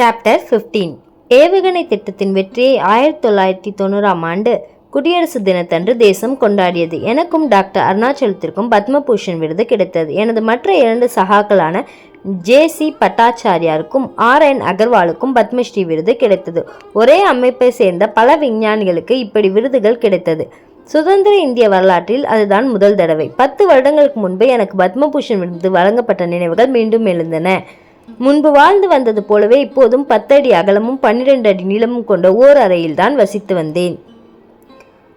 Chapter 15 ஏவுகணை திட்டத்தின் வெற்றியை ஆயிரத்தி தொள்ளாயிரத்தி தொண்ணூறாம் ஆண்டு குடியரசு தினத்தன்று தேசம் கொண்டாடியது. எனக்கும் டாக்டர் அருணாச்சலத்திற்கும் பத்மபூஷன் விருது கிடைத்தது. எனது மற்ற இரண்டு சகாக்களான ஜே சி பட்டாச்சாரியாருக்கும் ஆர் என் அகர்வாலுக்கும் பத்மஸ்ரீ விருது கிடைத்தது. ஒரே அமைப்பை சேர்ந்த பல விஞ்ஞானிகளுக்கு இப்படி விருதுகள் கிடைத்தது. சுதந்திர இந்திய வரலாற்றில் அதுதான் முதல் தடவை. பத்து வருடங்களுக்கு முன்பு எனக்கு பத்மபூஷன் விருது வழங்கப்பட்ட நினைவுகள் மீண்டும் எழுந்தன. முன்பு வாழ்ந்து வந்தது போலவே இப்போதும் பத்தடி அகலமும் பன்னிரண்டு அடி நீளமும் கொண்ட ஓர் அறையில் தான் வசித்து வந்தேன்.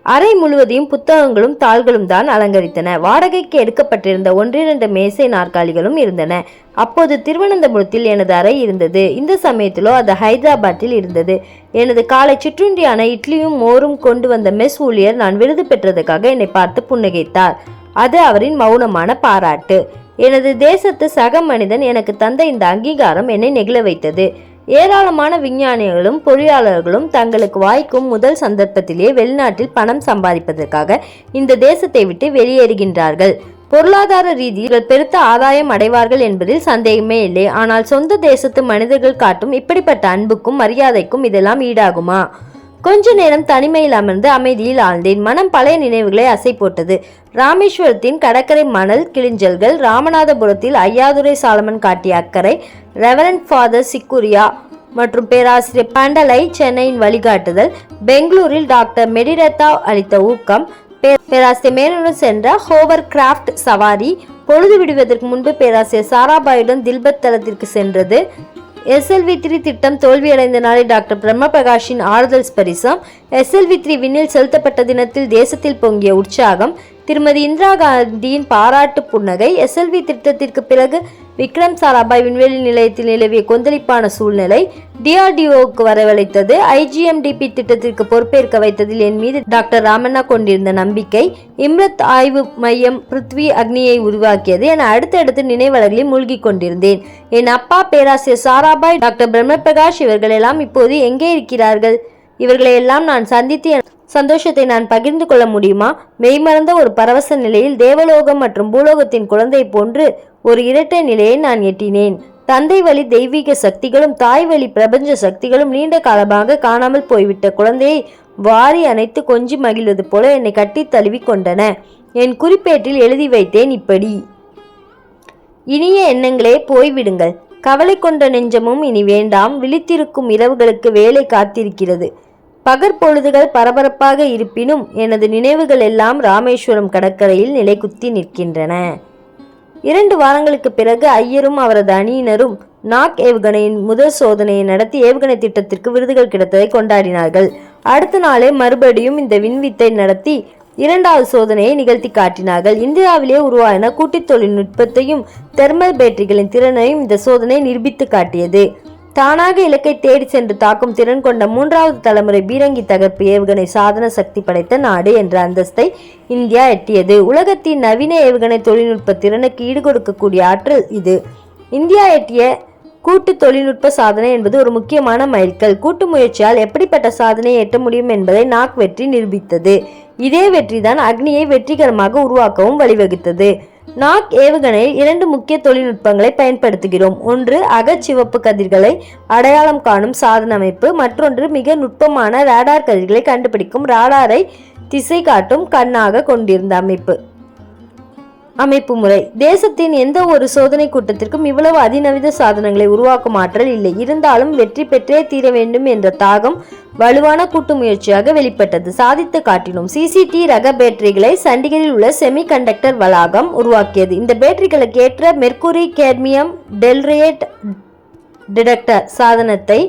அறை முழுவதையும் புத்தகங்களும் தாள்களும் தான் அலங்கரித்தன. வாடகைக்கு எடுக்கப்பட்டிருந்த ஒன்றிரண்டு மேசை நாற்காலிகளும் இருந்தன. அப்போது திருவனந்தபுரத்தில் எனது அறை இருந்தது. இந்த சமயத்திலோ அது ஹைதராபாத்தில் இருந்தது. எனது காலை சிற்றுண்டியான இட்லியும் மோரும் கொண்டு வந்த மெஸ் ஊழியர் நான் விருது பெற்றதுக்காக என்னை பார்த்து புன்னகைத்தார். அது அவரின் மௌனமான பாராட்டு. எனது தேசத்து சக மனிதன் எனக்கு தந்த இந்த அங்கீகாரம் என்னை நெகிழ வைத்தது. ஏராளமான விஞ்ஞானிகளும் பொறியாளர்களும் தங்களுக்கு வாய்க்கும் முதல் சந்தர்ப்பத்திலேயே வெளிநாட்டில் பணம் சம்பாதிப்பதற்காக இந்த தேசத்தை விட்டு வெளியேறுகின்றார்கள். பொருளாதார ரீதியில் பெருத்த ஆதாயம் அடைவார்கள் என்பதில் சந்தேகமே இல்லை. ஆனால் சொந்த தேசத்து மனிதர்கள் காட்டும் இப்படிப்பட்ட அன்புக்கும் மரியாதைக்கும் இதெல்லாம் ஈடாகுமா? கொஞ்ச நேரம் தனிமையில் அமர்ந்து அமைதியில் ஆழ்ந்தேன். மனம் பழைய நினைவுகளை அசை போட்டது. ராமேஸ்வரத்தின் கடற்கரை மணல் கிளிஞ்சல்கள் ராமநாதபுரத்தில் ஐயாதுரை சாலமன் காட்டிய அக்கறை ரெவரண்ட் ஃபாதர் சிக்குரியா மற்றும் பேராசிரியர் பண்டலை சென்னையின் வழிகாட்டுதல் பெங்களூரில் டாக்டர் மெடிரத்தா அளித்த ஊக்கம் பே- பேராசிரியர் மேனுடன் சென்ற ஹோவர் கிராஃப்ட் சவாரி பொழுது விடுவதற்கு முன்பு பேராசிரியர் சாராபாயுடன் தில்பத் தளத்திற்கு சென்றது. எஸ்எல்வி த்ரீ திட்டம் தோல்வியடைந்த நாளை டாக்டர் பிரம்ம பிரகாஷின் ஆறுதல் ஸ்பரிசம். எஸ்எல்வி த்ரீ விண்ணில் செலுத்தப்பட்ட தினத்தில் தேசத்தில் பொங்கிய உற்சாகம். திருமதி இந்திரா காந்தியின் பாராட்டு புன்னகை எஸ்எல்வி திட்டத்திற்கு பிறகு விக்ரம் சாராபாய் விண்வெளி நிலையத்தில் நிலவிய கொந்தளிப்பான சூழ்நிலை டிஆர்டிஓக்கு வரவழைத்தது. ஐஜிஎம்டிபி திட்டத்திற்கு பொறுப்பேற்க வைத்ததில் என் மீது டாக்டர் ராமண்ணா கொண்டிருந்த நம்பிக்கை இம்ரத் ஆய்வு மையம் பிருத்வி அக்னியை உருவாக்கியது என அடுத்தடுத்து நினைவலர்களில் மூழ்கிக் கொண்டிருந்தேன். என் அப்பா பேராசிரியர் சாராபாய் டாக்டர் பிரம்மபிரகாஷ் இவர்களெல்லாம் இப்போது எங்கே இருக்கிறார்கள்? இவர்களை எல்லாம் நான் சந்தித்து சந்தோஷத்தை நான் பகிர்ந்து கொள்ள முடியுமா? மெய்மறந்த ஒரு பரவச நிலையில் தேவலோகம் மற்றும் பூலோகத்தின் குழந்தை போன்று ஒரு இரட்டை நிலையை நான் எட்டினேன். தந்தை வழி தெய்வீக சக்திகளும் தாய் வழி பிரபஞ்ச சக்திகளும் நீண்ட காலமாக காணாமல் போய்விட்ட குழந்தையை வாரி அணைத்து கொஞ்சி மகிழ்வது போல என்னை கட்டித் தழுவி கொண்டன. என் குறிப்பேட்டில் எழுதி வைத்தேன் இப்படி. இனிய எண்ணங்களே போய்விடுங்கள். கவலை கொண்ட நெஞ்சமும் இனி வேண்டாம். விழித்திருக்கும் இரவுகளுக்கு வேலை காத்திருக்கிறது. பகற்பொழுதுகள் பரபரப்பாக இருப்பினும் எனது நினைவுகள் எல்லாம் ராமேஸ்வரம் கடற்கரையில் நிலைக்குத்தி நிற்கின்றன. இரண்டு வாரங்களுக்கு பிறகு ஐயரும் அவரது அணியினரும் நாக் ஏவுகணையின் முதல் சோதனையை நடத்தி ஏவுகணை திட்டத்திற்கு விருதுகள் கிடைத்ததை கொண்டாடினார்கள். அடுத்த நாளே மறுபடியும் இந்த விண்வித்தை நடத்தி இரண்டாவது சோதனையை நிகழ்த்தி காட்டினார்கள். இந்தியாவிலே உருவான கூட்டுத் தொழில்நுட்பத்தையும் தெர்மல் பேட்டரிகளின் திறனையும் இந்த சோதனை நிரூபித்து காட்டியது. தானாக இலக்கை தேடி சென்று தாக்கும் திறன் கொண்ட மூன்றாவது தலைமுறை பீரங்கி தகர்ப்பு ஏவுகணை சாதன சக்தி படைத்த நாடு என்ற அந்தஸ்தை இந்தியா எட்டியது. உலகத்தின் நவீன ஏவுகணை தொழில்நுட்ப திறனுக்கு ஈடுகொடுக்கக்கூடிய ஆற்றல் இது. இந்தியா எட்டிய கூட்டு தொழில்நுட்ப சாதனை என்பது ஒரு முக்கியமான மைல்கல். கூட்டு முயற்சியால் எப்படிப்பட்ட சாதனையை எட்ட முடியும் என்பதை நாக் வெற்றி நிரூபித்தது. இதே வெற்றிதான் அக்னியை வெற்றிகரமாக உருவாக்கவும் வழிவகுத்தது. நாக் ஏவுகணை இரண்டு முக்கிய தொழில்நுட்பங்களை பயன்படுத்துகிறோம். ஒன்று அகச்சிவப்பு கதிர்களை அடையாளம் காணும் சாதன அமைப்பு. மற்றொன்று மிக நுட்பமான ரேடார் கதிர்களை கண்டுபிடிக்கும் ராடாரை திசை காட்டும் கண்ணாக கொண்டிருந்த அமைப்பு. அமைப்பு முறை. தேசத்தின் எந்த ஒரு சோதனை கூட்டத்திற்கும் இவ்வளவு அதிநவீத சாதனங்களை உருவாக்கும் ஆற்றல் இல்லை. இருந்தாலும் வெற்றி பெற்றே தீர வேண்டும் என்ற தாகம் வலுவான கூட்டு முயற்சியாக வெளிப்பட்டது. சாதித்து காட்டினோம். சிசிடி ரக பேட்டரிகளை சண்டிகரில் உள்ள செமி கண்டக்டர் வளாகம் உருவாக்கியது. இந்த பேட்டரிகளுக்கு ஏற்ற மெர்குரி கேட்மியம் டெல்ரேட் டிடெக்டர் சாதனத்தை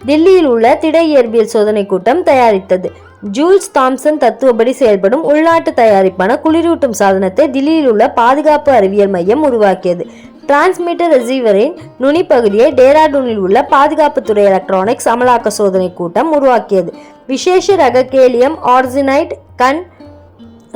தில்லியில் உள்ள திட இயற்பியல் சோதனை கூட்டம் தயாரித்தது. ஜூல்ஸ் தாம்சன் தத்துவப்படி செயல்படும் உள்நாட்டு தயாரிப்பான குளிரூட்டும் சாதனத்தை தில்லியில் உள்ள பாதுகாப்பு அறிவியல் மையம் உருவாக்கியது. டிரான்ஸ்மிட்டர் ரிசீவரின் நுனி பகுதியை டேராடூனில் உள்ள பாதுகாப்புத்துறை எலக்ட்ரானிக்ஸ் அமலாக்க சோதனை கூட்டம் உருவாக்கியது. விசேஷ ரக கேலியம் ஆர்சினைட் கண்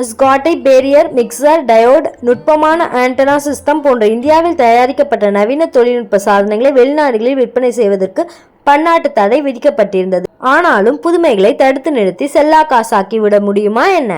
ஸ்காட்டை பேரியர் மிக்சர் டயோட் நுட்பமான ஆண்டனா சிஸ்டம் போன்ற இந்தியாவில் தயாரிக்கப்பட்ட நவீன தொழில்நுட்ப சாதனங்களை வெளிநாடுகளில் விற்பனை செய்வதற்கு பன்னாட்டு தடை விதிக்கப்பட்டிருந்தது. ஆனாலும் புதுமைகளை தடுத்து நிறுத்தி செல்லா காசாக்கி விட முடியுமா என்ன?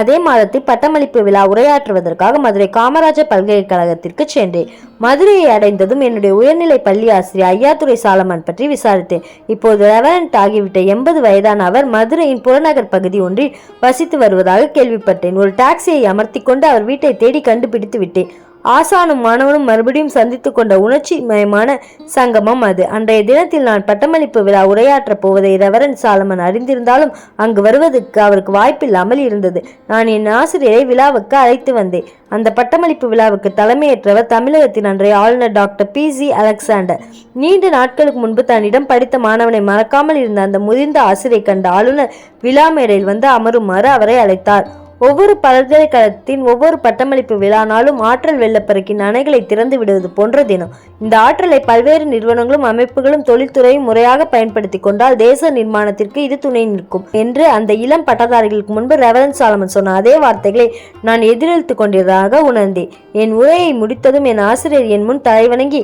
அதே மாதத்தில் பட்டமளிப்பு விழா உரையாற்றுவதற்காக மதுரை காமராஜர் பல்கலைக்கழகத்திற்கு சென்றேன். மதுரையை அடைந்ததும் என்னுடைய உயர்நிலை பள்ளி ஆசிரியர் ஐயாத்துறை சாலமன் பற்றி விசாரித்தேன். இப்போது ரெவரண்ட் ஆகிவிட்ட எண்பது வயதான அவர் மதுரையின் புறநகர் பகுதி ஒன்றில் வசித்து வருவதாக கேள்விப்பட்டேன். ஒரு டாக்ஸியை அமர்த்தி கொண்டு அவர் வீட்டை தேடி கண்டுபிடித்து விட்டேன். ஆசானும் மாணவனும் மறுபடியும் சந்தித்து கொண்ட உணர்ச்சி மயமான சங்கமம் அது. அன்றைய தினத்தில் நான் பட்டமளிப்பு விழா உரையாற்றப் போவதை ரெவரன் சாலமன் அறிந்திருந்தாலும் அங்கு வருவதற்கு அவருக்கு வாய்ப்பில்லாமல் இருந்தது. நான் என் ஆசிரியரை விழாவுக்கு அழைத்து வந்தேன். அந்த பட்டமளிப்பு விழாவுக்கு தலைமையேற்றவர் தமிழகத்தின் அன்றைய ஆளுநர் டாக்டர் பி. சி. அலெக்சாண்டர். நீண்ட நாட்களுக்கு முன்பு தன்னிடம் படித்த மாணவனை மறக்காமல் இருந்த அந்த முதிர்ந்த ஆசிரியை கண்ட ஆளுநர் விழா மேடையில் வந்து அமருமாறு அவரை அழைத்தார். ஒவ்வொரு பல்கலைக்கழகத்தின் ஒவ்வொரு பட்டமளிப்பு விழா நாளும் ஆற்றல் வெள்ளப்பெருக்கின் அணைகளை திறந்து விடுவது போன்ற தினம். இந்த ஆற்றலை பல்வேறு நிறுவனங்களும் அமைப்புகளும் தொழில்துறையும் முறையாக பயன்படுத்தி கொண்டால் தேச நிர்மாணத்திற்கு இது துணை நிற்கும் என்று அந்த இளம் பட்டதாரிகளுக்கு முன்பு ரெவரன் சாலமன் சொன்ன அதே வார்த்தைகளை நான் எதிரெழுத்து கொண்டிருந்ததாக உணர்ந்தேன். என் உரையை முடித்ததும் என் ஆசிரியர் என் முன் தலைவணங்கி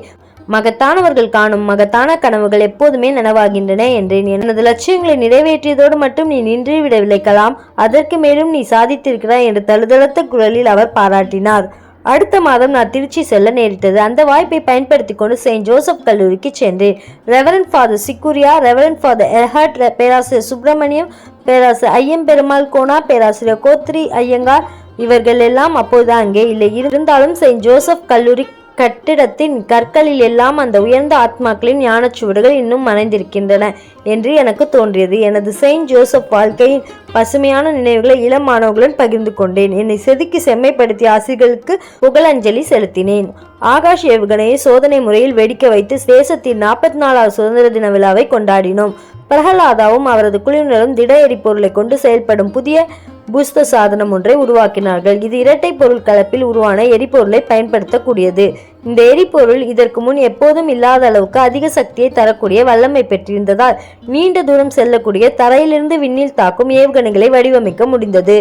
மகத்தானவர்கள் காணும் மகத்தான கனவுகள் எப்போதுமே நனவாகின்றன என்றேன். எனது லட்சியங்களை நிறைவேற்றியதோடு மட்டும் நீ நின்று விடவில்லை கலாம் அதற்கு மேலும் நீ சாதித்திருக்கிறாய் என்று தழுதழுத்த குரலில் அவர் பாராட்டினார். அடுத்த மாதம் நான் திருச்சி செல்ல நேரிட்டது. அந்த வாய்ப்பை பயன்படுத்தி கொண்டு செயின்ட் ஜோசப் கல்லூரிக்கு சென்றேன். ரெவரன் ஃபாதர் சிக்குரியா ரெவரன் ஃபாதர் எர்ஹர்ட் பேராசிரியர் சுப்பிரமணியம் பேராசிரியர் ஐயம் பெருமாள் கோனா பேராசிரியர் கோத்ரி ஐயங்கார் இவர்கள் எல்லாம் அப்போது அங்கே இல்லை. இருந்தாலும் செயின்ட் ஜோசப் கல்லூரி கட்டிடத்தின் கற்களில் எல்லாம் அந்த உயர்ந்த ஆத்மாக்களின் ஞானச்சுவடுகள் இன்னும் மறைந்திருக்கின்றன என்று எனக்கு தோன்றியது. எனது செயின்ட் ஜோசப் வாழ்க்கையின் பசுமையான நினைவுகளை இளம் மாணவர்களுடன் பகிர்ந்து கொண்டேன். என்னை செதுக்கி செம்மைப்படுத்திய ஆசிரியர்களுக்கு புகழஞ்சலி செலுத்தினேன். ஆகாஷ் ஏவுகணையை சோதனை முறையில் வெடிக்க வைத்து தேசத்தின் நாற்பத்தி நாலாவது சுதந்திர தின விழாவை கொண்டாடினோம். பிரகலாதாவும் அவரது குழுவினரும் திட எரிபொருளை கொண்டு செயல்படும் புதிய பூஸ்த சாதனம் ஒன்றை உருவாக்கினார்கள். இது இரட்டை பொருள் கலப்பில் உருவான எரிபொருளை பயன்படுத்தக்கூடியது. இந்த எரிபொருள் இதற்கு முன் எப்போதும் இல்லாத அளவுக்கு அதிக சக்தியை தரக்கூடிய வல்லமை பெற்றிருந்ததால் நீண்ட தூரம் செல்லக்கூடிய தரையிலிருந்து விண்ணில் தாக்கும் ஏவுகணைகளை வடிவமைக்க முடிந்தது.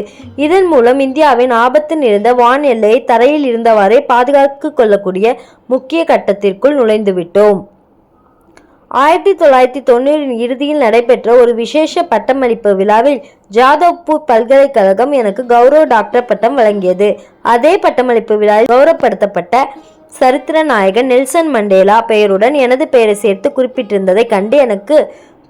இதன் மூலம் இந்தியாவின் ஆபத்து நிறைந்த வான் எல்லையை தரையில் இருந்தவாறே பாதுகாத்து கொள்ளக்கூடிய முக்கிய கட்டத்திற்குள் நுழைந்துவிட்டோம். ஆயிரத்தி தொள்ளாயிரத்தி தொண்ணூறின் இறுதியில் நடைபெற்ற ஒரு விசேஷ பட்டமளிப்பு விழாவில் ஜாதவ்பூர் பல்கலைக்கழகம் எனக்கு கௌரவ டாக்டர் பட்டம் வழங்கியது. அதே பட்டமளிப்பு விழாவில் கௌரவப்படுத்தப்பட்ட சரித்திர நாயகன் நெல்சன் மண்டேலா பெயருடன் எனது பெயரை சேர்த்து குறிப்பிட்டிருந்ததை கண்டு எனக்கு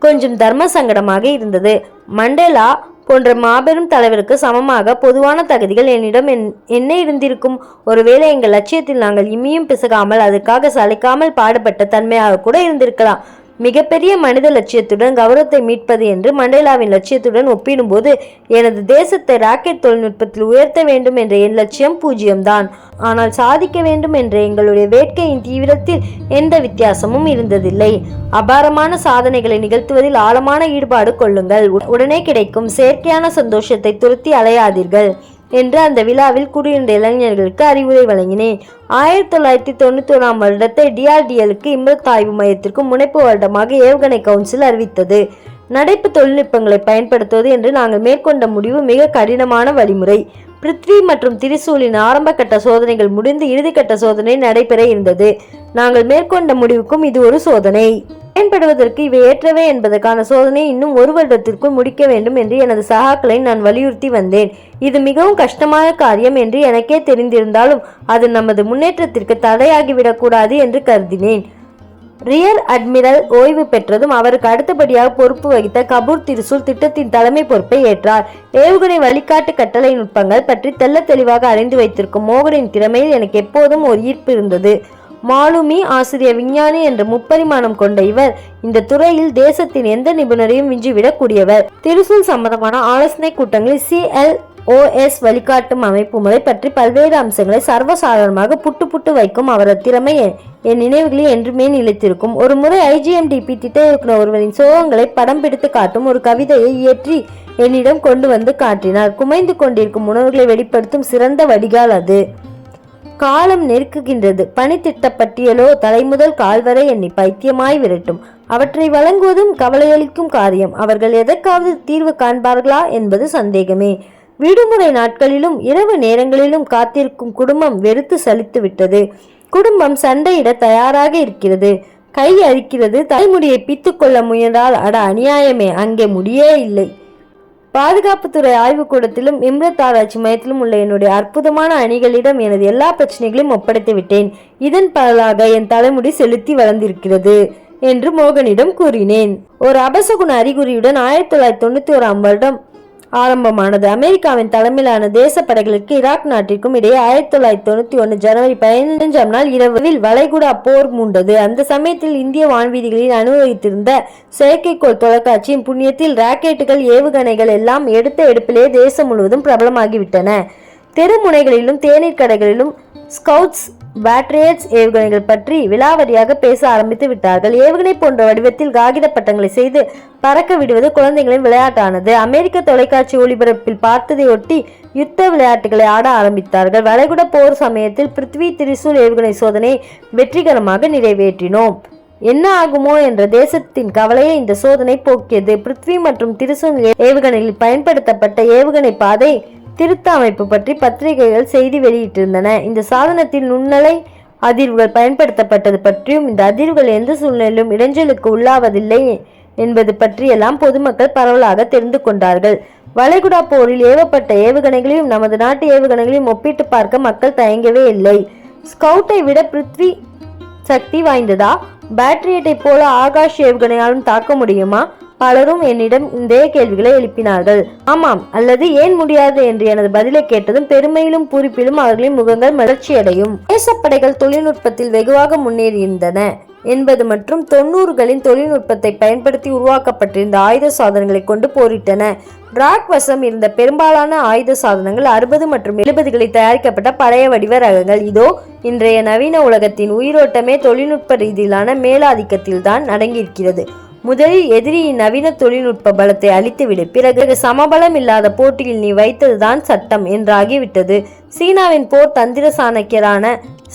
கொஞ்சம் தர்ம சங்கடமாக இருந்தது. மண்டேலா போன்ற மாபெரும் தலைவருக்கு சமமாக பொதுவான தகுதிகள் என்னிடம் என்ன இருந்திருக்கும். ஒருவேளை எங்கள் லட்சியத்தில் நாங்கள் இம்மியும் பிசகாமல் அதற்காக சளைக்காமல் பாடுபட்ட தன்மையாக கூட இருந்திருக்கலாம். மிகப்பெரிய மனித லட்சியத்துடன் கௌரவத்தை மீட்பது என்று மண்டேலாவின் லட்சியத்துடன் ஒப்பிடும்போது எனது தேசத்தை ராக்கெட் தொழில்நுட்பத்தில் உயர்த்த வேண்டும் என்ற என் லட்சியம் பூஜ்ஜியம்தான். ஆனால் சாதிக்க வேண்டும் என்ற எங்களுடைய வேட்கையின் தீவிரத்தில் எந்த வித்தியாசமும் இருந்ததில்லை. அபாரமான சாதனைகளை நிகழ்த்துவதில் ஆழமான ஈடுபாடு கொள்ளுங்கள். உடனே கிடைக்கும் செயற்கையான சந்தோஷத்தை துருத்தி அலையாதீர்கள். என்று அந்த விழாவில் கூடியிருந்த இளைஞர்களுக்கு அறிவுரை வழங்கினேன். ஆயிரத்தி தொள்ளாயிரத்தி தொண்ணூத்தி ஒன்றாம் வருடத்தை டிஆர்டிஎலுக்கு இம்ரத் ஆய்வு மையத்திற்கு முனைப்பு வருடமாக ஏவுகணை கவுன்சில் அறிவித்தது. நடைப்பு தொழில்நுட்பங்களை பயன்படுத்துவது என்று நாங்கள் மேற்கொண்ட முடிவு மிக கடினமான வழிமுறை. பிருத்வி மற்றும் திரிசூலின் ஆரம்ப கட்ட சோதனைகள் முடிந்து இறுதிக்கட்ட சோதனை நடைபெற இருந்தது. நாங்கள் மேற்கொண்ட முடிவுக்கும் இது ஒரு சோதனை. பயன்படுவதற்கு இவை ஏற்றவே என்பதற்கான சோதனையை இன்னும் ஒரு வருடத்திற்குள் முடிக்க வேண்டும் என்று எனது சகாக்களை நான் வலியுறுத்தி வந்தேன். இது மிகவும் கஷ்டமான காரியம் என்று எனக்கே தெரிந்திருந்தாலும் அது நமது முன்னேற்றத்திற்கு தடையாகிவிடக்கூடாது என்று கருதினேன். ரியர் அட்மிரல் ஓய்வு பெற்றதும் அவருக்கு அடுத்தபடியாக பொறுப்பு வகித்த கபூர் திருசூல் திட்டத்தின் தலைமை பொறுப்பை ஏற்றார். ஏவுகணை வழிகாட்டு கட்டளை நுட்பங்கள் பற்றி தெல்ல தெளிவாக அறிந்து வைத்திருக்கும் மோகனின் திறமையில் எனக்கு எப்போதும் ஒரு ஈர்ப்பு இருந்தது. மாலுமி ஆசிரியர் விஞ்ஞானி என்ற முப்பரிமாணம் கொண்ட இவர் இந்த துறையில் தேசத்தின் எந்த நிபுணரையும் விஞ்சிவிடக்கூடியவர். திருசூல் சம்பந்தமான ஆலோசனை கூட்டங்களில் சிஎல் ஓஎஸ் வழிகாட்டும் அமைப்பு முறை பற்றி பல்வேறு அம்சங்களை சர்வசாதாரணமாக புட்டு புட்டு வைக்கும் அவரது திறமை என் நினைவுகளில் என்றுமே நிலைத்திருக்கும். ஒரு முறை ஐஜிஎம்டிபி திட்ட இயக்குனர் ஒருவரின் சோகங்களை படம் பிடித்து காட்டும் ஒரு கவிதையை இயற்றி என்னிடம் கொண்டு வந்து காட்டினார். குமைந்து கொண்டிருக்கும் உணர்வுகளை வெளிப்படுத்தும் சிறந்த வடிகால் அது. காலம் நெருக்குகின்றது. பணித்திட்ட பட்டியலோ தலைமுதல் கால்வரை என்னை பைத்தியமாய் விரட்டும். அவற்றை வழங்குவதும் கவலையளிக்கும் காரியம். அவர்கள் எதற்காவது தீர்வு காண்பார்களா என்பது சந்தேகமே. விடுமுறை நாட்களிலும் இரவு நேரங்களிலும் காத்திருக்கும் குடும்பம் வெறுத்து சலித்து விட்டது குடும்பம் சண்டையிட தயாராக இருக்கிறது. கை அழிக்கிறது. தலைமுடியை பித்துக்கொள்ள முயன்றால் அட அநியாயமே அங்கே முடியே இல்லை. பாதுகாப்புத்துறை ஆய்வுக்கூடத்திலும் இம்ரத் ஆராய்ச்சி மையத்திலும் உள்ள என்னுடைய அற்புதமான அணிகளிடம் எனது எல்லா பிரச்சனைகளையும் ஒப்படைத்து விட்டேன். இதன் பலனாக என் தலைமுடி செலுத்தி வளர்ந்திருக்கிறது என்று மோகனிடம் கூறினேன். ஒரு அபசகுண அறிகுறியுடன் ஆயிரத்தி தொள்ளாயிரத்தி தொண்ணூத்தி ஓராம் வருடம் ஆரம்பமானது. அமெரிக்காவின் தலைமையிலான தேசப்படைகளுக்கு ஈராக் நாட்டிற்கும் இடையே ஆயிரத்தி தொள்ளாயிரத்தி தொண்ணூத்தி ஒன்று ஜனவரி பதினைஞ்சாம் நாள் இரவில் வளைகுடா போர் மூண்டது. அந்த சமயத்தில் இந்திய வான்வீதிகளில் அனுபவித்திருந்த செயற்கைக்கோள் தொலைக்காட்சியின் புண்ணியத்தில் ராக்கெட்டுகள் ஏவுகணைகள் எல்லாம் எடுத்த எடுப்பிலே தேசம் முழுவதும் பிரபலமாகிவிட்டன. தெருமுனைகளிலும் தேநீர் கடைகளிலும் ஸ்கவுட்ஸ் பேட்ரியட்ஸ் ஏவுகணைகள் பற்றி விலாவரியாக பேச ஆரம்பித்து விட்டார்கள். ஏவுகணை போன்ற வடிவத்தில் காகித பட்டங்களை செய்து பறக்க விடுவது குழந்தைகளின் விளையாட்டானது. அமெரிக்க தொலைக்காட்சி ஒளிபரப்பில் பார்த்ததையொட்டி யுத்த விளையாட்டுகளை ஆட ஆரம்பித்தார்கள். வளைகுட போர் சமயத்தில் பிருத்வி திரிசூல் ஏவுகணை சோதனை வெற்றிகரமாக நிறைவேற்றினோம். என்ன ஆகுமோ என்ற தேசத்தின் கவலையை இந்த சோதனை போக்கியது. பிருத்வி மற்றும் திரிசூல் ஏவுகணையில் பயன்படுத்தப்பட்ட ஏவுகணை பாதை திருத்த அமைப்பு பற்றி பத்திரிகைகள் செய்தி வெளியிட்டிருந்தன. இந்த சாதனத்தில் நுண்ணலை அதிர்வுகள் பயன்படுத்தப்பட்டது பற்றியும் இந்த அதிர்வுகள் எந்த சூழ்நிலையிலும் இடைஞ்சலுக்கு உள்ளாவதில்லை என்பது பற்றியெல்லாம் பொதுமக்கள் பரவலாக தெரிந்து கொண்டார்கள். வளைகுடா போரில் ஏவப்பட்ட ஏவுகணைகளையும் நமது நாட்டு ஏவுகணைகளையும் ஒப்பிட்டு பார்க்க மக்கள் தயங்கவே இல்லை. ஸ்கவுட்டை விட பிருத்வி சக்தி வாய்ந்ததா? பேட்டரியட்டை போல ஆகாஷ் ஏவுகணையாலும் தாக்க முடியுமா? பலரும் என்னிடம் இதே கேள்விகளை எழுப்பினார்கள். ஆமாம் அல்லது ஏன் முடியாது என்று எனது பதிலை கேட்டதும் பெருமையிலும் பூரிப்பிலும் அவர்களின் முகங்கள் மலர்ச்சியடையும் தேசப்படைகள் தொழில்நுட்பத்தில் வெகுவாக முன்னேறியிருந்தன என்பது மற்றும் தொண்ணூறுகளின் தொழில்நுட்பத்தை பயன்படுத்தி உருவாக்கப்பட்டிருந்த ஆயுத சாதனங்களை கொண்டு போரிட்டன. ராக் வசம் இருந்த பெரும்பாலான ஆயுத சாதனங்கள் அறுபது மற்றும் எழுபதுகளில் தயாரிக்கப்பட்ட பழைய வடிவ ரகங்கள். இதோ இன்றைய நவீன உலகத்தின் உயிரோட்டமே தொழில்நுட்ப ரீதியிலான மேலாதிக்கத்தில்தான் அடங்கியிருக்கிறது. முதலில் எதிரியின் நவீன தொழில்நுட்ப பலத்தை அழித்துவிடு. பிறகு சமபலம் இல்லாத போட்டியில் நீ வைத்ததுதான் சட்டம் என்றாகிவிட்டது. சீனாவின் போர் தந்திர சாணக்கியரான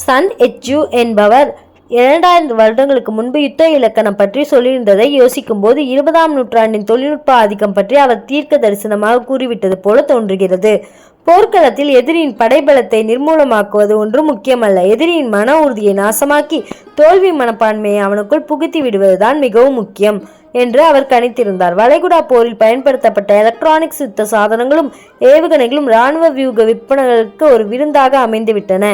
சன் எச்யூ என்பவர் இரண்டாயிரம் வருடங்களுக்கு முன்பு யுத்த இலக்கணம் பற்றி சொல்லியிருந்ததை யோசிக்கும்போது இருபதாம் நூற்றாண்டின் தொழில்நுட்ப ஆதிக்கம் பற்றி அவர் தீர்க்க தரிசனமாக கூறிவிட்டது போல தோன்றுகிறது. போர்க்களத்தில் எதிரியின் படைபலத்தை நிர்மூலமாக்குவது ஒன்றும் முக்கியமல்ல. எதிரியின் மன உறுதியை நாசமாக்கி தோல்வி மனப்பான்மையை அவனுக்குள் புகுத்தி விடுவதுதான் மிகவும் முக்கியம். என்று அவர் கணித்திருந்தார். வளைகுடா போரில் பயன்படுத்தப்பட்ட எலக்ட்ரானிக்ஸ் யுத்த சாதனங்களும் ஏவுகணைகளும் இராணுவ வியூக விற்பனைகளுக்கு ஒரு விருந்தாக அமைந்துவிட்டன.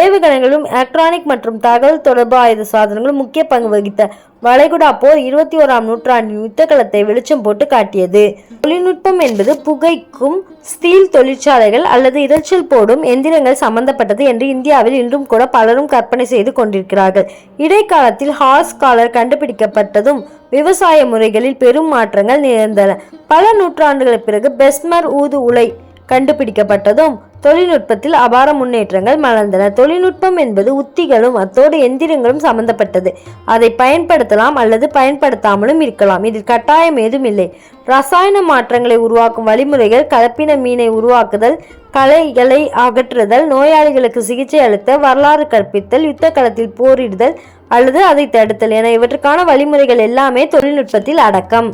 ஏவுகணைகளும் எலக்ட்ரானிக் மற்றும் தகவல் தொடர்பு ஆயுத சாதனங்களும் முக்கிய பங்கு வகித்த வளைகுடா போர் இருபத்தி ஓராம் நூற்றாண்டின் யுத்தகலத்தை வெளிச்சம் போட்டு காட்டியது. தொழில்நுட்பம் என்பது புகைக்கும் ஸ்டீல் தொழிற்சாலைகள் அல்லது இரைச்சல் போடும் எந்திரங்கள் சம்பந்தப்பட்டது என்று இந்தியாவில் இன்றும் கூட பலரும் கற்பனை செய்து கொண்டிருக்கிறார்கள். இடைக்காலத்தில் ஹார்ஸ் காலர் கண்டுபிடிக்கப்பட்டதும் விவசாய முறைகளில் பெரும் மாற்றங்கள் நிகழ்ந்தன பல நூற்றாண்டுகளுக்கு பிறகு பெஸ்மர் ஊது உலை கண்டுபிடிக்கப்பட்டதும் தொழில்நுட்பத்தில் அபார முன்னேற்றங்கள் மலர்ந்தன. தொழில்நுட்பம் என்பது உத்திகளும் அத்தோடு எந்திரங்களும் சம்பந்தப்பட்டது. அதை பயன்படுத்தலாம் அல்லது பயன்படுத்தாமலும் இருக்கலாம். இதில் கட்டாயம் ஏதும் இல்லை. ரசாயன மாற்றங்களை உருவாக்கும் வழிமுறைகள் கலப்பின மீனை உருவாக்குதல் கலைகளை அகற்றுதல் நோயாளிகளுக்கு சிகிச்சை அளித்த வரலாறு கற்பித்தல் யுத்த களத்தில் போரிடுதல் அல்லது அதை தடுத்தல் என இவற்றுக்கான வழிமுறைகள் எல்லாமே தொழில்நுட்பத்தில் அடக்கம்.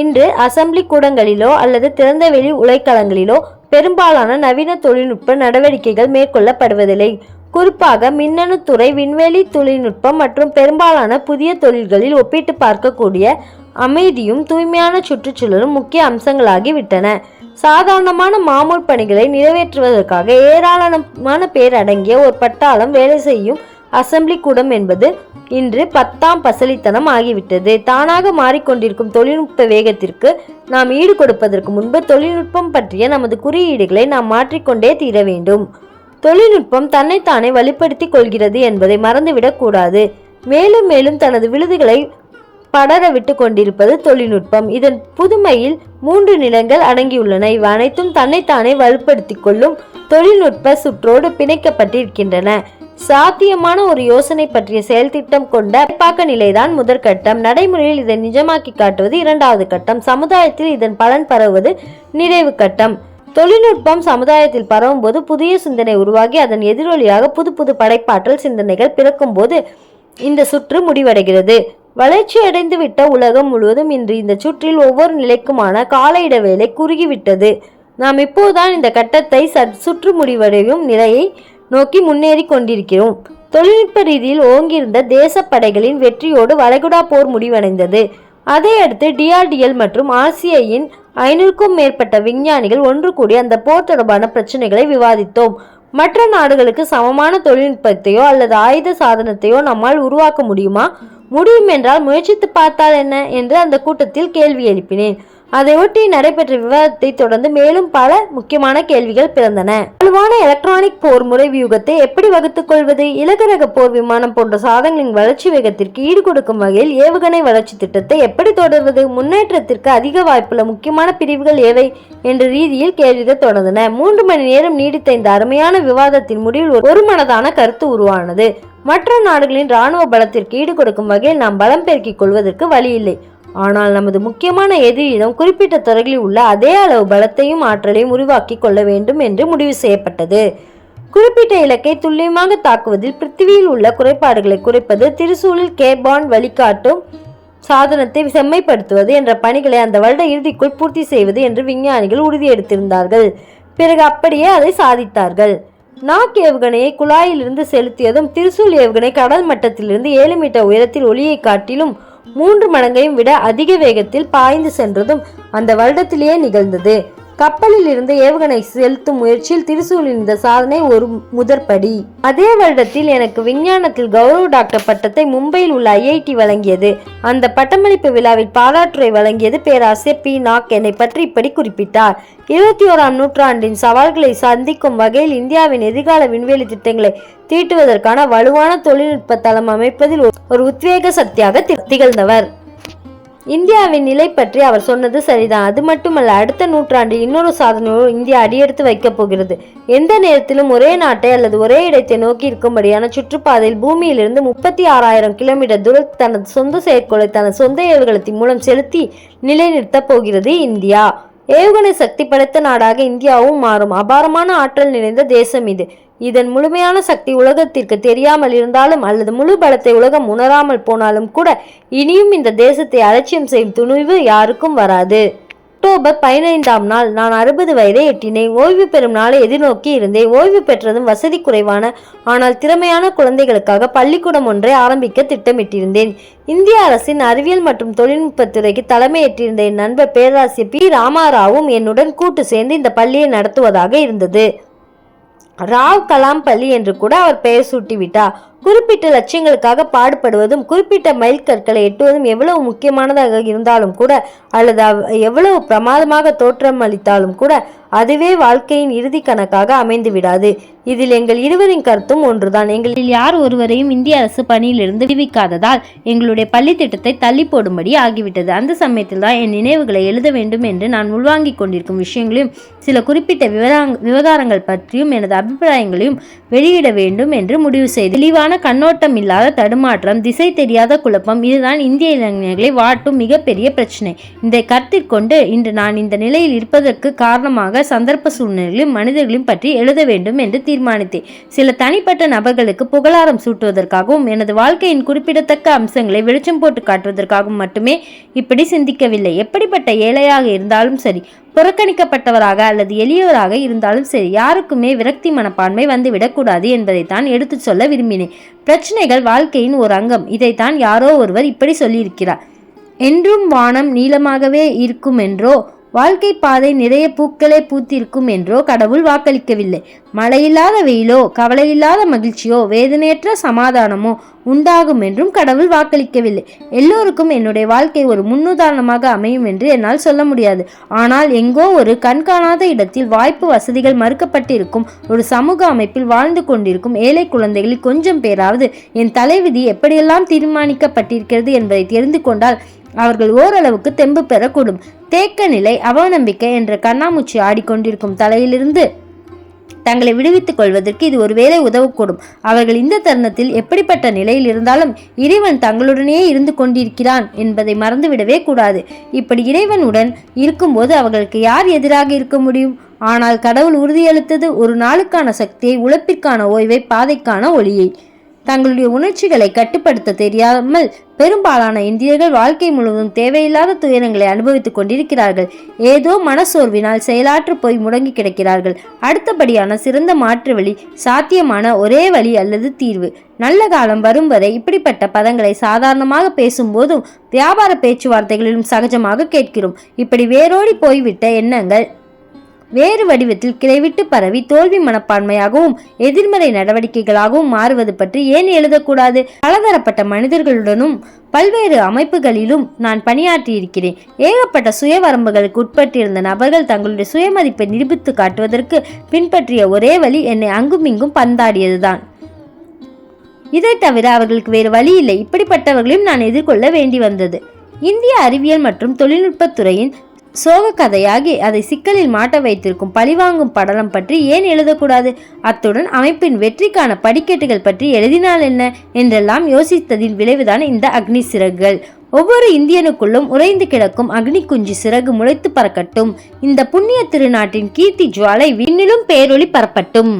இன்று அசம்பிளி கூடங்களிலோ அல்லது திறந்தவெளி உலைக்களங்களிலோ பெரும்பாலான நவீன தொழில்நுட்ப நடவடிக்கைகள் மேற்கொள்ளப்படுவதில்லை. குறிப்பாக மின்னணு துறை விண்வெளி தொழில்நுட்பம் மற்றும் பெரும்பாலான புதிய தொழில்களில் ஒப்பிட்டு பார்க்கக்கூடிய அமைதியும் தூய்மையான சுற்றுச்சூழலும் முக்கிய அம்சங்களாகி விட்டன சாதாரணமான மாமூல் பணிகளை நிறைவேற்றுவதற்காக ஏராளமான பேர் அடங்கிய ஒரு பட்டாளம் வேலை செய்யும் அசம்பிளி கூடம் என்பது இன்று பத்தாம் பசலித்தனம் ஆகிவிட்டது. தானாக மாறிக்கொண்டிருக்கும் தொழில்நுட்ப வேகத்திற்கு நாம் ஈடு கொடுப்பதற்கு முன்பு தொழில்நுட்பம் பற்றிய நமது குறியீடுகளை நாம் மாற்றிக்கொண்டே தீர வேண்டும். தொழில்நுட்பம் தன்னைத்தானே வலுப்படுத்திக் கொள்கிறது என்பதை மறந்துவிடக் கூடாது. மேலும் மேலும் தனது விழுதுகளை படர விட்டு கொண்டிருப்பது தொழில்நுட்பம். இதன் புதுமையில் மூன்று நிலங்கள் அடங்கியுள்ளன. இவை அனைத்தும் தன்னைத்தானே வலுப்படுத்தி கொள்ளும் தொழில்நுட்ப சுற்றோடு பிணைக்கப்பட்டிருக்கின்றன. சாத்தியமான ஒரு யோசனை பற்றிய செயல்திட்டம் கொண்ட பாக்க நிலைதான் முதற்கட்டம் நடைமுறையில் இதை நிஜமாக்கி காட்டுவது இரண்டாவது கட்டம். சமுதாயத்தில் இதன் பலன் பரவுவது நிறைவு கட்டம். தொழில்நுட்பம் சமுதாயத்தில் பரவும் போது புதிய சிந்தனை உருவாகி அதன் எதிரொலியாக புது புது படைப்பாற்றல் சிந்தனைகள் பிறக்கும்போது இந்த சுற்று முடிவடைகிறது. வளர்ச்சி அடைந்து விட்ட உலகம் முழுவதும் இன்று இந்த சுற்றில் ஒவ்வொரு நிலைக்குமான கால இடைவேளை குறுகிவிட்டது. நாம் இப்போதுதான் இந்த கட்டத்தை சற் சுற்று முடிவடையும் நிலையை நோக்கி முன்னேறி கொண்டிருக்கிறோம். தொழில்நுட்ப ரீதியில் ஓங்கியிருந்த தேசப்படைகளின் வெற்றியோடு வளைகுடா போர் முடிவடைந்தது. அதையடுத்து டிஆர்டிஎல் மற்றும் ஆர்சிஐயின் ஐநூறுக்கும் மேற்பட்ட விஞ்ஞானிகள் ஒன்று கூடி அந்த போர் தொடர்பான பிரச்சனைகளை விவாதித்தோம். மற்ற நாடுகளுக்கு சமமான தொழில்நுட்பத்தையோ அல்லது ஆயுத சாதனத்தையோ நம்மால் உருவாக்க முடியுமா? முடியும் என்றால் முயற்சித்து பார்த்தால் என்ன? என்று அந்த கூட்டத்தில் கேள்வி எழுப்பினேன். அதையொட்டி நடைபெற்ற விவாதத்தை தொடர்ந்து மேலும் பல முக்கியமான கேள்விகள் பிறந்தன. வலுவான எலக்ட்ரானிக் போர் முறை வியூகத்தை எப்படி வகுத்துக் கொள்வது? இலகுரக போர் விமானம் போன்ற சாதனங்களின் வளர்ச்சி வேகத்திற்கு ஈடு கொடுக்கும் வகையில் ஏவுகணை வளர்ச்சி திட்டத்தை எப்படி தொடர்வது? முன்னேற்றத்திற்கு அதிக வாய்ப்புள்ள முக்கியமான பிரிவுகள் எவை? என்ற ரீதியில் கேள்விகள் தொடர்ந்தன. மூன்று மணி நேரம் நீடித்த இந்த அருமையான விவாதத்தின் முடிவில் ஒரு மனதான கருத்து உருவானது. மற்ற நாடுகளின் இராணுவ பலத்திற்கு ஈடு கொடுக்கும் வகையில் நாம் பலம் பெருக்கிக் கொள்வதற்கு வழி இல்லை. ஆனால் நமது முக்கியமான எதிரியிடம் குறிப்பிட்ட துறைகளில் உள்ள அதே அளவு பலத்தையும் ஆற்றலையும் உருவாக்கி கொள்ள வேண்டும் என்று முடிவு செய்யப்பட்டது. குறிப்பிட்ட இலக்கை துல்லியமாக தாக்குவதில் பிருத்திவியில் உள்ள குறைபாடுகளை குறைப்பது திருசூலில் கேபான் வழிகாட்டும் சாதனத்தை செம்மைப்படுத்துவது என்ற பணிகளை அந்த வருட இறுதிக்குள் பூர்த்தி செய்வது என்று விஞ்ஞானிகள் உறுதியெடுத்திருந்தார்கள். பிறகு அப்படியே அதை சாதித்தார்கள். நாக் ஏவுகணையை குழாயிலிருந்து செலுத்தியதும் திருசூல் ஏவுகணை கடல் மட்டத்திலிருந்து ஏழு மீட்டர் உயரத்தில் ஒளியை காட்டிலும் மூன்று மடங்கையும் விட அதிக வேகத்தில் பாய்ந்து சென்றதும் அந்த வருடத்திலேயே நிகழ்ந்தது. கப்பலில் இருந்து ஏவுகணை செலுத்தும் முயற்சியில் திருசூலின் இந்த சாதனை ஒரு முதற்படி. அதே வருடத்தில் எனக்கு விஞ்ஞானத்தில் கௌரவ டாக்டர் பட்டத்தை மும்பையில் உள்ள ஐஐடி வழங்கியது. அந்த பட்டமளிப்பு விழாவில் பாராட்டுரை வழங்கியது பேராசிரியர் பி. நாக் என்னை பற்றி இப்படி குறிப்பிட்டார். இருபத்தி ஓராம் நூற்றாண்டின் சவால்களை சந்திக்கும் வகையில் இந்தியாவின் எதிர்கால விண்வெளி திட்டங்களை தீட்டுவதற்கான வலுவான தொழில்நுட்ப தளம் அமைப்பதில் ஒரு உத்வேக சக்தியாக திகழ்ந்தவர். இந்தியாவின் நிலை பற்றி அவர் சொன்னது சரிதான். அது மட்டுமல்ல அடுத்த நூற்றாண்டில் இன்னொரு சாதனையோடு இந்தியா அடியெடுத்து வைக்கப் போகிறது. எந்த நேரத்திலும் ஒரே நாட்டை அல்லது ஒரே இடத்தை நோக்கி இருக்கும்படியான சுற்றுப்பாதையில் பூமியிலிருந்து முப்பத்தி ஆறாயிரம் கிலோமீட்டர் தூரம் தனது சொந்த செயற்கோளை தனது சொந்த ஏவுகணத்தின் மூலம் செலுத்தி நிலைநிறுத்தப் போகிறது இந்தியா. ஏவுகணை சக்தி படைத்த நாடாக இந்தியாவும் மாறும். அபாரமான ஆற்றல் நிறைந்த தேசம் இது. இதன் முழுமையான சக்தி உலகத்திற்கு தெரியாமல் இருந்தாலும் அல்லது முழு பலத்தை உலகம் உணராமல் போனாலும் கூட இனியும் இந்த தேசத்தை அலட்சியம் செய்யும் துணிவு யாருக்கும் வராது. அக்டோபர் பதினைந்தாம் நாள் நான் அறுபது வயதை எட்டினேன். ஓய்வு பெறும் நாளை எதிர்நோக்கி இருந்தேன். ஓய்வு பெற்றதும் வசதி குறைவான ஆனால் திறமையான குழந்தைகளுக்காக பள்ளிக்கூடம் ஒன்றை ஆரம்பிக்க திட்டமிட்டிருந்தேன். இந்திய அரசின் அறிவியல் மற்றும் தொழில்நுட்பத்துறைக்கு தலைமையேற்றிருந்த என் நண்பர் பேராசிரியர் பி. ராமாராவும் என்னுடன் கூட்டு சேர்ந்து இந்த பள்ளியை நடத்துவதாக இருந்தது. ராவ் கலாம் பள்ளி என்று கூட அவர் பெயர் சூட்டிவிட்டார். குறிப்பிட்ட லட்சியங்களுக்காக பாடுபடுவதும் குறிப்பிட்ட மைல்கற்களை எட்டுவதும் எவ்வளவு முக்கியமானதாக இருந்தாலும் கூட அல்லது அவ்- எவ்வளவு பிரமாதமாக தோற்றம் அளித்தாலும் கூட அதுவே வாழ்க்கையின் இறுதி கணக்காக அமைந்து விடாது. இதில் எங்கள் இருவரின் கருத்தும் ஒன்றுதான். எங்களில் யார் ஒருவரையும் இந்திய அரசு பணியிலிருந்து விடுவிக்காததால் எங்களுடைய பள்ளி திட்டத்தை தள்ளி போடும்படி ஆகிவிட்டது. அந்த சமயத்தில் தான் என் நினைவுகளை எழுத வேண்டும் என்று நான் உள்வாங்கிக் கொண்டிருக்கும் விஷயங்களையும் சில குறிப்பிட்ட விவரங் விவகாரங்கள் பற்றியும் எனது அபிப்பிராயங்களையும் வெளியிட வேண்டும் என்று முடிவு செய்து தெளிவான கண்ணோட்டம் இல்லாத தடுமாற்றம் திசை தெரியாத குழப்பம் இதுதான் இந்திய இளைஞர்களை வாட்டும் மிகப்பெரிய பிரச்சனை. இந்த கருத்திற்கொண்டு இன்று நான் இந்த நிலையில் இருப்பதற்கு காரணமாக சந்தர்ப்ப சூழ்நிலைகளையும் மனிதர்களையும் பற்றி எழுத வேண்டும் என்று தீர்மானித்தேன். சில தனிப்பட்ட நபர்களுக்கு புகழாரம் சூட்டுவதற்காகவும் எனது வாழ்க்கையின் குறிப்பிடத்தக்க அம்சங்களை வெளிச்சம் போட்டு காட்டுவதற்காகவும் மட்டுமே இப்படி சிந்திக்கவில்லை. எப்படிப்பட்ட ஏழையாக இருந்தாலும் சரி புறக்கணிக்கப்பட்டவராக அல்லது எளியவராக இருந்தாலும் சரி யாருக்குமே விரக்தி மனப்பான்மை வந்துவிடக்கூடாது என்பதைத்தான் எடுத்துச் சொல்ல விரும்பினேன். பிரச்சனைகள் வாழ்க்கையின் ஒரு அங்கம். இதைத்தான் யாரோ ஒருவர் இப்படி சொல்லியிருக்கிறார். என்றும் வானம் நீளமாகவே இருக்கும் என்றோ வாழ்க்கை பாதை நிறைய பூக்களே பூத்திருக்கும் என்றோ கடவுள் வாக்களிக்கவில்லை. மழையில்லாத வெயிலோ கவலையில்லாத மகிழ்ச்சியோ வேதனையற்ற சமாதானமோ உண்டாகும் என்றும் கடவுள் வாக்களிக்கவில்லை. எல்லோருக்கும் என்னுடைய வாழ்க்கை ஒரு முன்னுதாரணமாக அமையும் என்று என்னால் சொல்ல முடியாது. ஆனால் எங்கோ ஒரு கண்காணாத இடத்தில் வாய்ப்பு வசதிகள் மறுக்கப்பட்டிருக்கும் ஒரு சமூக அமைப்பில் வாழ்ந்து கொண்டிருக்கும் ஏழை குழந்தைகளில் கொஞ்சம் பேராவது என் தலைவிதி எப்படியெல்லாம் தீர்மானிக்கப்பட்டிருக்கிறது என்பதை தெரிந்து கொண்டால் அவர்கள் ஓரளவுக்கு தெம்பு பெறக்கூடும். தேக்க நிலை அவநம்பிக்கை என்ற கண்ணாமூச்சி ஆடிக்கொண்டிருக்கும் தலையிலிருந்து தங்களை விடுவித்துக் கொள்வதற்கு இது ஒருவேளை உதவக்கூடும். அவர்கள் இந்த தருணத்தில் எப்படிப்பட்ட நிலையில் இருந்தாலும் இறைவன் தங்களுடனே இருந்து கொண்டிருக்கிறான் என்பதை மறந்துவிடவே கூடாது. இப்படி இறைவனுடன் இருக்கும்போது அவர்களுக்கு யார் எதிராக இருக்க முடியும்? ஆனால் கடவுள் உறுதியளித்தது ஒரு நாளுக்கான சக்தியை உழைப்பிற்கான ஓய்வை பாதைக்கான ஒளியை. தங்களுடைய உணர்ச்சிகளை கட்டுப்படுத்த தெரியாமல் பெரும்பாலான இந்தியர்கள் வாழ்க்கை முழுவதும் தேவையில்லாத துயரங்களை அனுபவித்துக் கொண்டிருக்கிறார்கள். ஏதோ மனசோர்வினால் செயலாற்று போய் முடங்கி கிடக்கிறார்கள். அடுத்தபடியான சிறந்த மாற்று வழி சாத்தியமான ஒரே வழி அல்லது தீர்வு. நல்ல காலம் வரும் வரை இப்படிப்பட்ட பதங்களை சாதாரணமாக பேசும்போதும் வியாபார பேச்சுவார்த்தைகளிலும் சகஜமாக கேட்கிறோம். இப்படி வேரோடி போய்விட்ட எண்ணங்கள் வேறு வடிவத்தில் கிளைவிட்டு பரவி தோல்வி மனப்பான்மையாகவும் எதிர்மறை நடவடிக்கைகளாகவும் மாறுவது பற்றி ஏன் எழுதக்கூடாது? பலதரப்பட்ட மனிதர்களுடனும் பல்வேறு அமைப்புகளிலும் நான் பணியாற்றியிருக்கிறேன். ஏகப்பட்ட சுய வரம்புகளுக்கு உட்பட்டிருந்த நபர்கள் தங்களுடைய சுயமதிப்பை நிரூபித்து காட்டுவதற்கு பின்பற்றிய ஒரே வழி என்னை அங்குமிங்கும் பந்தாடியதுதான். இதை தவிர அவர்களுக்கு வேறு வழி இல்லை. இப்படிப்பட்டவர்களையும் நான் எதிர்கொள்ள வேண்டி வந்தது. இந்திய அறிவியல் மற்றும் தொழில்நுட்பத்துறையின் சோக கதையாகி அதை சிக்கலில் மாட்ட வைத்திருக்கும் பழிவாங்கும் படலம் பற்றி ஏன் எழுதக்கூடாது? அத்துடன் அமைப்பின் வெற்றிக்கான படிக்கட்டுகள் பற்றி எழுதினால் என்ன? என்றெல்லாம் யோசித்ததின் விளைவுதான் இந்த அக்னி சிறகுகள். ஒவ்வொரு இந்தியனுக்குள்ளும் உறைந்து கிடக்கும் அக்னி குஞ்சு சிறகு முளைத்து பறக்கட்டும். இந்த புண்ணிய திருநாட்டின் கீர்த்தி ஜுவாலை விண்ணிலும் பேரொளி பரப்பட்டும்.